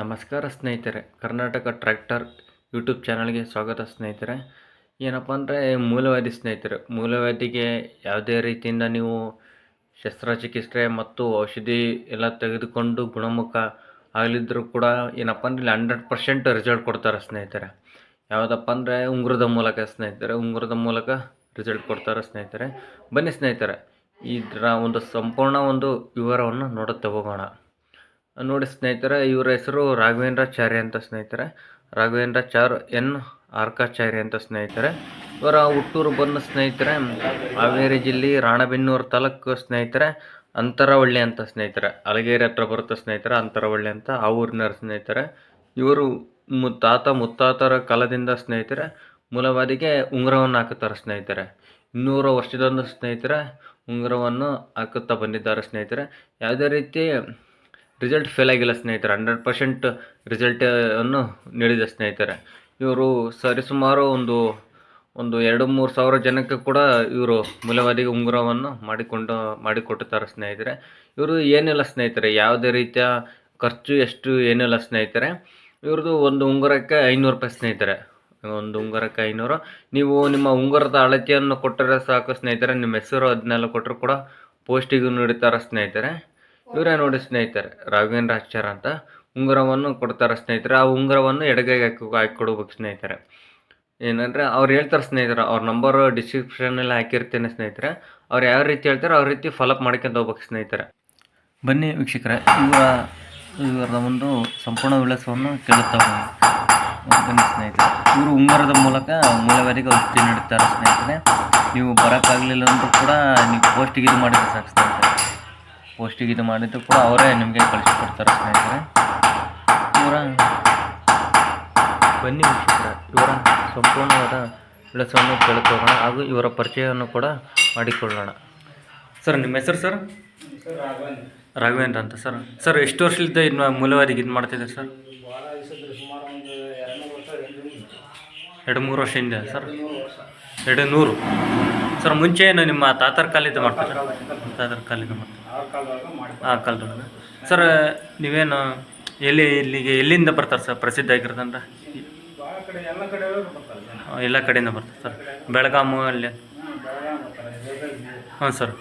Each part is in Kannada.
ನಮಸ್ಕಾರ ಸ್ನೇಹಿತರೆ, ಕರ್ನಾಟಕ ಟ್ರ್ಯಾಕ್ಟರ್ ಯೂಟ್ಯೂಬ್ ಚಾನಲ್ಗೆ ಸ್ವಾಗತ ಸ್ನೇಹಿತರೆ. ಏನಪ್ಪ ಅಂದರೆ, ಮೂಲವ್ಯಾಧಿ ಸ್ನೇಹಿತರೆ, ಮೂಲವ್ಯಾಧಿಗೆ ಯಾವುದೇ ರೀತಿಯಿಂದ ನೀವು ಶಸ್ತ್ರಚಿಕಿತ್ಸೆ ಮತ್ತು ಔಷಧಿ ಎಲ್ಲ ತೆಗೆದುಕೊಂಡು ಗುಣಮುಖ ಆಗಲಿದ್ದರೂ ಕೂಡ ಏನಪ್ಪ ಅಂದರೆ, ಇಲ್ಲಿ ಹಂಡ್ರೆಡ್ ಪರ್ಸೆಂಟ್ ರಿಸಲ್ಟ್ ಕೊಡ್ತಾರೆ ಸ್ನೇಹಿತರೆ. ಯಾವುದಪ್ಪ ಅಂದರೆ, ಉಂಗುರದ ಮೂಲಕ ಸ್ನೇಹಿತರೆ, ಉಂಗುರದ ಮೂಲಕ ರಿಸಲ್ಟ್ ಕೊಡ್ತಾರೆ ಸ್ನೇಹಿತರೆ. ಬನ್ನಿ ಸ್ನೇಹಿತರೆ, ಇದರ ಒಂದು ಸಂಪೂರ್ಣ ಒಂದು ವಿವರವನ್ನು ನೋಡುತ್ತಾ ಹೋಗೋಣ. ನೋಡಿ ಸ್ನೇಹಿತರೆ, ಇವರ ಹೆಸರು ರಾಘವೇಂದ್ರಾಚಾರ್ಯ ಚಾರಿ ಅಂತ ಸ್ನೇಹಿತರೆ. ರಾಘವೇಂದ್ರ ಚಾರ್ ಎನ್ ಆರ್ಕಾಚಾರ್ಯ ಅಂತ ಸ್ನೇಹಿತರೆ. ಇವರ ಹುಟ್ಟೂರು ಬಂದು ಸ್ನೇಹಿತರೆ, ಹಾವೇರಿ ಜಿಲ್ಲೆ ರಾಣಬೆನ್ನೂರು ತಾಲೂಕು ಸ್ನೇಹಿತರೆ, ಅಂತರವಳ್ಳಿ ಅಂತ ಸ್ನೇಹಿತರೆ. ಅಲಗೇರಿ ಹತ್ರ ಬರುತ್ತೆ ಸ್ನೇಹಿತರೆ, ಅಂತರವಳ್ಳಿ ಅಂತ ಆ ಊರಿನವ್ರ ಸ್ನೇಹಿತರೆ. ಇವರು ಮುತ್ತಾತ ಮುತ್ತಾತರ ಕಾಲದಿಂದ ಸ್ನೇಹಿತರೆ, ಮೂಲವಾದಿಗೆ ಉಂಗುರವನ್ನು ಹಾಕುತ್ತಾರೆ ಸ್ನೇಹಿತರೆ. ಇನ್ನೂರು ವರ್ಷದೊಂದು ಸ್ನೇಹಿತರೆ, ಉಂಗುರವನ್ನು ಹಾಕುತ್ತಾ ಬಂದಿದ್ದಾರೆ ಸ್ನೇಹಿತರೆ. ಯಾವುದೇ ರೀತಿ ರಿಸಲ್ಟ್ ಫೇಲ್ ಆಗಿಲ್ಲ ಸ್ನೇಹಿತರೆ. ಹಂಡ್ರೆಡ್ ಪರ್ಸೆಂಟ್ ರಿಸಲ್ಟನ್ನು ನೀಡಿದೆ ಸ್ನೇಹಿತರೆ. ಇವರು ಸರಿಸುಮಾರು ಒಂದು ಒಂದು ಎರಡು ಮೂರು ಸಾವಿರ ಜನಕ್ಕೆ ಕೂಡ ಇವರು ಮೂಲವಾದಿಗೆ ಉಂಗುರವನ್ನು ಮಾಡಿಕೊಂಡು ಮಾಡಿಕೊಟ್ಟುತ್ತಾರೆ ಸ್ನೇಹಿತರೆ. ಇವರು ಏನಿಲ್ಲ ಸ್ನೇಹಿತರೆ, ಯಾವುದೇ ರೀತಿಯ ಖರ್ಚು ಎಷ್ಟು ಏನಿಲ್ಲ ಸ್ನೇಹಿತರೆ. ಇವ್ರದ್ದು ಒಂದು ಉಂಗುರಕ್ಕೆ ಐನೂರು ರೂಪಾಯಿ ಸ್ನೇಹಿತರೆ. ಒಂದು ಉಂಗುರಕ್ಕೆ ಐನೂರು. ನೀವು ನಿಮ್ಮ ಉಂಗುರದ ಅಳತೆಯನ್ನು ಕೊಟ್ಟರೆ ಸಾಕು ಸ್ನೇಹಿತರೆ. ನಿಮ್ಮ ಹೆಸರು ಅದನ್ನೆಲ್ಲ ಕೊಟ್ಟರು ಕೂಡ ಪೋಸ್ಟಿಗೂ ನೀಡುತ್ತಾರೆ ಸ್ನೇಹಿತರೆ. ಇವರೇ ನೋಡಿ ಸ್ನೇಹಿತರೆ, ರಾಘವೇಂದ್ರ ಆಚಾರ ಅಂತ ಉಂಗುರವನ್ನು ಕೊಡ್ತಾರೆ ಸ್ನೇಹಿತರೆ, ಆ ಉಂಗುರವನ್ನು ಎಡಗೈಗೆ ಹಾಕಿ ಹಾಕಿ ಕೊಡ್ಬೇಕು ಸ್ನೇಹಿತರೆ. ಏನಂದರೆ ಅವ್ರು ಹೇಳ್ತಾರೆ ಸ್ನೇಹಿತರೆ, ಅವ್ರ ನಂಬರ್ ಡಿಸ್ಕ್ರಿಪ್ಷನಲ್ಲಿ ಹಾಕಿರ್ತೇನೆ ಸ್ನೇಹಿತರೆ. ಅವ್ರು ಯಾವ ರೀತಿ ಹೇಳ್ತಾರೆ ಅವ್ರ ರೀತಿ ಫಾಲೋಅಪ್ ಮಾಡ್ಕೊಂಡು ಹೋಗ್ಬೇಕು ಸ್ನೇಹಿತರೆ. ಬನ್ನಿ ವೀಕ್ಷಕರೇ, ಇವರ ಇವರ ಒಂದು ಸಂಪೂರ್ಣ ವಿಳಾಸವನ್ನು ಕೇಳುತ್ತಾ ಬನ್ನಿ. ಸ್ನೇಹಿತರೆ, ಇವರು ಉಂಗುರದ ಮೂಲಕ ಮೂಲವಾರಿಗೆ ಔಷಧಿ ನೀಡುತ್ತಾರೆ ಸ್ನೇಹಿತರೆ. ನೀವು ಬರೋಕ್ಕಾಗಲಿಲ್ಲ ಅಂದರೂ ಕೂಡ ನೀವು ಪೋಸ್ಟಿಗೆ ಇದು ಮಾಡಿದ್ರೆ ಸಾಕು ಸ್ನೇಹಿತರೆ. ಪೋಸ್ಟಿಗೆ ಇದು ಮಾಡಿದ್ದು ಕೂಡ ಅವರೇ ನಿಮಗೆ ಕಳಿಸಿಕೊಡ್ತಾರೆ ಸ್ನೇಹಿತರೆ. ಇವರ ಬನ್ನಿ ವೀಕ್ಷಕರ ಇವರ ಸಂಪೂರ್ಣವಾದ ವಿಳಾಸವನ್ನು ಕೇಳ್ಕೋಗೋಣ ಹಾಗೂ ಇವರ ಪರಿಚಯವನ್ನು ಕೂಡ ಮಾಡಿಕೊಳ್ಳೋಣ. ಸರ್ ನಿಮ್ಮ ಹೆಸರು ಸರ್? ರಾಘವೇಂದ್ರ. ಅಂತ ಸರ್. ಸರ್ ಎಷ್ಟು ವರ್ಷದಿಂದ ಇನ್ನು ಮೂಲವಾದಿಗೆ ಇದು ಮಾಡ್ತಿದ್ದಾರೆ ಸರ್ ಭಾಳ ದಿವಸದ ಸುಮಾರು ಒಂದು ಎರಡು ಮೂರು ವರ್ಷ ಹಿಂದೆ ಎರಡು ಮೂರು ವರ್ಷ ಹಿಂದೆ ಸರ್? ಎರಡು ನೂರು. ಸರ್, ಮುಂಚೆ ಏನು ನಿಮ್ಮ ತಾತರ ಕಾಲಿದ್ದು ಮಾಡ್ತಾರೆ ತಾತರ ಕಾಲಿದ್ದು ಮಾಡ್ತಾರೆ ಆ ಕಾಲದಾಗ. ಸರ್, ನೀವೇನು ಎಲ್ಲಿ ಇಲ್ಲಿಗೆ ಎಲ್ಲಿಂದ ಬರ್ತಾರೆ ಸರ್ ಪ್ರಸಿದ್ಧ ಆಗಿರೋದಂದ್ರೆ ಎಲ್ಲ ಕಡೆಯಿಂದ ಬರ್ತಾರೆ ಸರ್. ಬೆಳಗಾಮು ಅಲ್ಲಿ? ಹ್ಞೂ ಸರ್.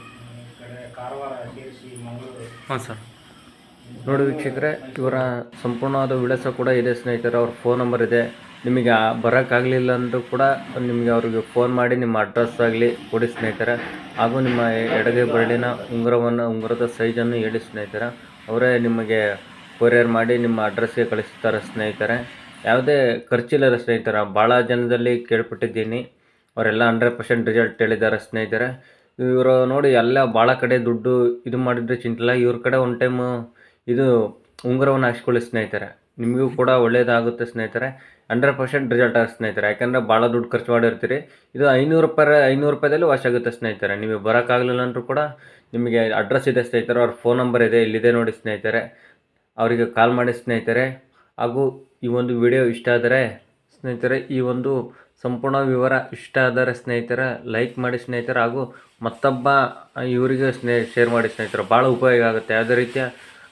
ಹಾಂ ಸರ್. ನೋಡಿ ವೀಕ್ಷಕರೇ, ಇವರ ಸಂಪೂರ್ಣವಾದ ವಿಳಾಸ ಕೂಡ ಇದೆ ಸ್ನೇಹಿತರೆ. ಅವ್ರ ಫೋನ್ ನಂಬರ್ ಇದೆ. ನಿಮಗೆ ಬರೋಕ್ಕಾಗಲಿಲ್ಲ ಅಂದರೂ ಕೂಡ ನಿಮಗೆ ಅವ್ರಿಗೆ ಫೋನ್ ಮಾಡಿ ನಿಮ್ಮ ಅಡ್ರೆಸ್ ಆಗಲಿ ಕೊಡಿ ಸ್ನೇಹಿತರೆ. ಹಾಗೂ ನಿಮ್ಮ ಎಡಗೈ ಬರಡಿನ ಉಂಗುರವನ್ನು, ಉಂಗುರದ ಸೈಜನ್ನು ಹೇಳಿ ಸ್ನೇಹಿತರೆ. ಅವರೇ ನಿಮಗೆ ಕೊರಿಯರ್ ಮಾಡಿ ನಿಮ್ಮ ಅಡ್ರೆಸ್ಗೆ ಕಳಿಸ್ತಾರೆ ಸ್ನೇಹಿತರೆ. ಯಾವುದೇ ಖರ್ಚಿಲ್ಲದ ಸ್ನೇಹಿತರ, ಭಾಳ ಜನದಲ್ಲಿ ಕೇಳ್ಪಟ್ಟಿದ್ದೀನಿ. ಅವರೆಲ್ಲ ಹಂಡ್ರೆಡ್ ಪರ್ಸೆಂಟ್ ರಿಸಲ್ಟ್ ಹೇಳಿದ್ದಾರೆ ಸ್ನೇಹಿತರೆ. ಇವರು ನೋಡಿ ಎಲ್ಲ ಭಾಳ ಕಡೆ ದುಡ್ಡು ಇದು ಮಾಡಿದರೆ ಚಿಂತಿಲ್ಲ. ಇವ್ರ ಕಡೆ ಒನ್ ಟೈಮು ಇದು ಉಂಗುರವನ್ನು ಹಾಕ್ಸ್ಕೊಳ್ಳಿ ಸ್ನೇಹಿತರೆ. ನಿಮಗೂ ಕೂಡ ಒಳ್ಳೆಯದಾಗುತ್ತೆ ಸ್ನೇಹಿತರೆ. ಹಂಡ್ರೆಡ್ ಪರ್ಸೆಂಟ್ ರಿಸಲ್ಟ್ ಆಗುತ್ತೆ ಸ್ನೇಹಿತರೆ. ಯಾಕಂದರೆ ಭಾಳ ದುಡ್ಡು ಖರ್ಚು ಮಾಡಿರ್ತೀರಿ. ಇದು ಐನೂರು ರೂಪಾಯಿ ಐನೂರು ರೂಪಾಯಿದಲ್ಲಿ ವಾಶ್ ಆಗುತ್ತೆ ಸ್ನೇಹಿತರೆ. ನಿಮಗೆ ಬರೋಕ್ಕಾಗಲಿಲ್ಲ ಅಂದರೂ ಕೂಡ ನಿಮಗೆ ಅಡ್ರೆಸ್ ಇದೆ ಸ್ನೇಹಿತರೆ. ಅವ್ರ ಫೋನ್ ನಂಬರ್ ಇದೆ, ಇಲ್ಲಿದೆ ನೋಡಿ ಸ್ನೇಹಿತರೆ. ಅವರಿಗೆ ಕಾಲ್ ಮಾಡಿ ಸ್ನೇಹಿತರೆ. ಹಾಗೂ ಈ ಒಂದು ವಿಡಿಯೋ ಇಷ್ಟ ಆದರೆ ಸ್ನೇಹಿತರೆ, ಈ ಒಂದು ಸಂಪೂರ್ಣ ವಿವರ ಇಷ್ಟ ಆದರೆ ಸ್ನೇಹಿತರೆ ಲೈಕ್ ಮಾಡಿ ಸ್ನೇಹಿತರೆ. ಹಾಗೂ ಮತ್ತೊಬ್ಬ ಇವರಿಗೆ ಸ್ನೇಹ ಶೇರ್ ಮಾಡಿ ಸ್ನೇಹಿತರೆ. ಭಾಳ ಉಪಯೋಗ ಆಗುತ್ತೆ. ಯಾವುದೇ ರೀತಿಯ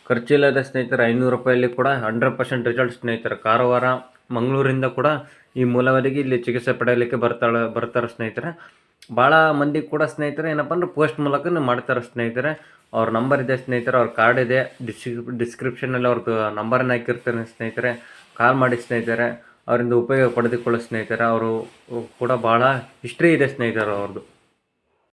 ಖರ್ಚಿಲ್ಲದ ಸ್ನೇಹಿತರ, ಐನೂರು ರೂಪಾಯಲ್ಲಿ ಕೂಡ ಹಂಡ್ರೆಡ್ ಪರ್ಸೆಂಟ್ ರಿಸಲ್ಟ್ ಸ್ನೇಹಿತರೆ. ಕಾರವಾರ, ಮಂಗಳೂರಿಂದ ಕೂಡ ಈ ಮೂಲವಾದಿಗೆ ಇಲ್ಲಿ ಚಿಕಿತ್ಸೆ ಪಡೆಯಲಿಕ್ಕೆ ಬರ್ತಾಳೆ, ಬರ್ತಾರೆ ಸ್ನೇಹಿತರೆ. ಭಾಳ ಮಂದಿ ಕೂಡ ಸ್ನೇಹಿತರೆ ಏನಪ್ಪ ಅಂದ್ರೆ ಪೋಸ್ಟ್ ಮೂಲಕ ಮಾಡ್ತಾರೆ ಸ್ನೇಹಿತರೆ. ಅವ್ರ ನಂಬರ್ ಇದೆ ಸ್ನೇಹಿತರೆ, ಅವ್ರ ಕಾರ್ಡ್ ಇದೆ. ಡಿಸ್ಕ್ರಿ ಡಿಸ್ಕ್ರಿಪ್ಷನಲ್ಲಿ ಅವ್ರದ್ದು ನಂಬರನ್ನು ಹಾಕಿರ್ತಾರೆ ಸ್ನೇಹಿತರೆ. ಕಾಲ್ ಮಾಡಿ ಸ್ನೇಹಿತರೆ. ಅವರಿಂದ ಉಪಯೋಗ ಪಡೆದುಕೊಳ್ಳೋ ಸ್ನೇಹಿತರೆ. ಅವರು ಕೂಡ ಭಾಳ ಹಿಸ್ಟ್ರಿ ಇದೆ ಸ್ನೇಹಿತರೆ ಅವ್ರದ್ದು